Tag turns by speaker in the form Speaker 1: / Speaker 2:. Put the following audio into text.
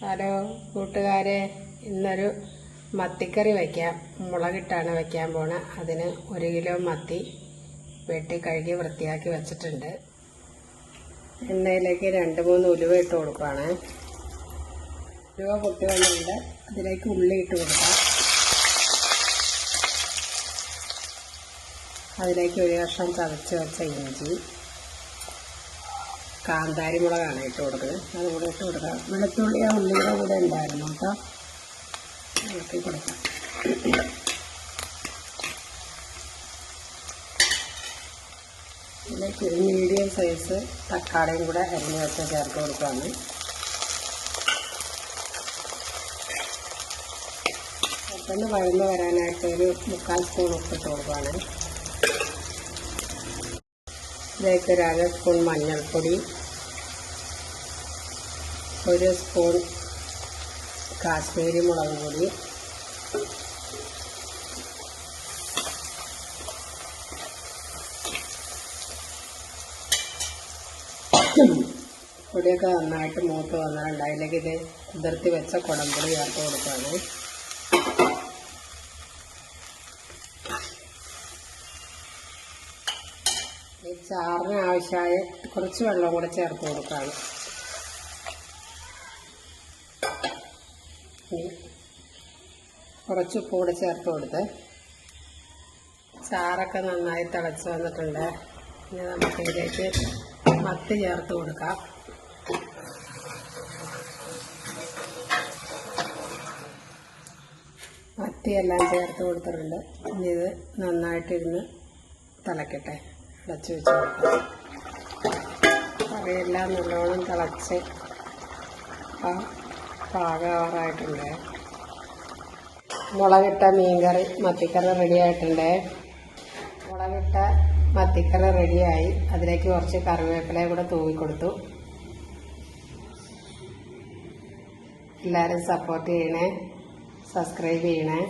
Speaker 1: Hello കൂട്ടുകാരെ ഇന്നൊരു മത്തിക്കറി വയ്ക്കാം മുളകിട്ടാണ് വയ്ക്കാൻ പോണ. അതിന് ഒരു കിലോ മത്തി വെട്ടി കഴുകി വൃത്തിയാക്കി വെച്ചിട്ടുണ്ട്. എണ്ണയിലേക്ക് രണ്ട് മൂന്ന് ഉലുവ ഇട്ട് കൊടുക്കുകയാണ് ഉലുവ പൊട്ടി വന്നിട്ടുണ്ട്. അതിലേക്ക് ഉള്ളി ഇട്ട് കൊടുക്കാം. അതിലേക്ക് ഒരു കഷ്ണം ചതച്ച് വെച്ച ഇഞ്ചി. കാന്താരി മുളകാണ് ഇട്ട് കൊടുക്കുന്നത് അതുകൂടെ ഇട്ട് കൊടുക്കാം. വെളുത്തുള്ളി ആ ഉള്ളിയുടെ കൂടെ ഉണ്ടായിരുന്നു കേട്ടോ. ഇളക്കി കൊടുക്കാം. ഇതിലേക്ക് ഒരു മീഡിയം സൈസ് തക്കാളിയും കൂടെ അരിഞ്ഞ് വെച്ച് ചേർത്ത് കൊടുക്കുകയാണ് പെട്ടെന്ന് വഴന്ന് വരാനായിട്ട് ഒരു മുക്കാൽ സ്പൂൺ ഉപ്പിട്ട് കൊടുക്കുകയാണ് ഇതിലേക്ക് ഒരു അര സ്പൂൺ മഞ്ഞൾപ്പൊടി ഒരു സ്പൂൺ കാശ്മീരി മുളക് പൊടി. പൊടിയൊക്കെ നന്നായിട്ട് മൂത്ത് വന്നിട്ടുണ്ട് അതിലേക്ക് ഇത് കുതിർത്തി വെച്ച കുടംപൊടി ചേർത്ത് കൊടുക്കുകയാണ്. ഈ ചാറിന് ആവശ്യമായ കുറച്ച് വെള്ളം കൂടെ ചേർത്ത് കൊടുക്കുകയാണ്. കുറച്ച് കൂടെ ചേർത്ത് കൊടുത്ത്. ചാറൊക്കെ നന്നായി തിളച്ച് വന്നിട്ടുണ്ട്. ഇനി നമുക്ക് ഇതിലേക്ക് മത്തി ചേർത്ത് കൊടുക്കാം. മത്തിയെല്ലാം ചേർത്ത് കൊടുത്തിട്ടുണ്ട്. ഇനി ഇത് നന്നായിട്ടിരുന്ന് തിളക്കട്ടെ. തിളച്ച് വെച്ച് കൊടുക്കാം. കറിയെല്ലാം നല്ലോണം തിളച്ച്. ആ പാകാവാറായിട്ടുണ്ട്. മുളകിട്ട മീൻകറി മത്തിക്കറി റെഡി ആയിട്ടുണ്ട്. മുളകിട്ട മത്തിക്കറി റെഡിയായി അതിലേക്ക് കുറച്ച് കറിവേപ്പിലയും കൂടെ തൂവിക്കൊടുത്തു. എല്ലാവരും സപ്പോർട്ട് ചെയ്യണേ സബ്സ്ക്രൈബ് ചെയ്യണേ.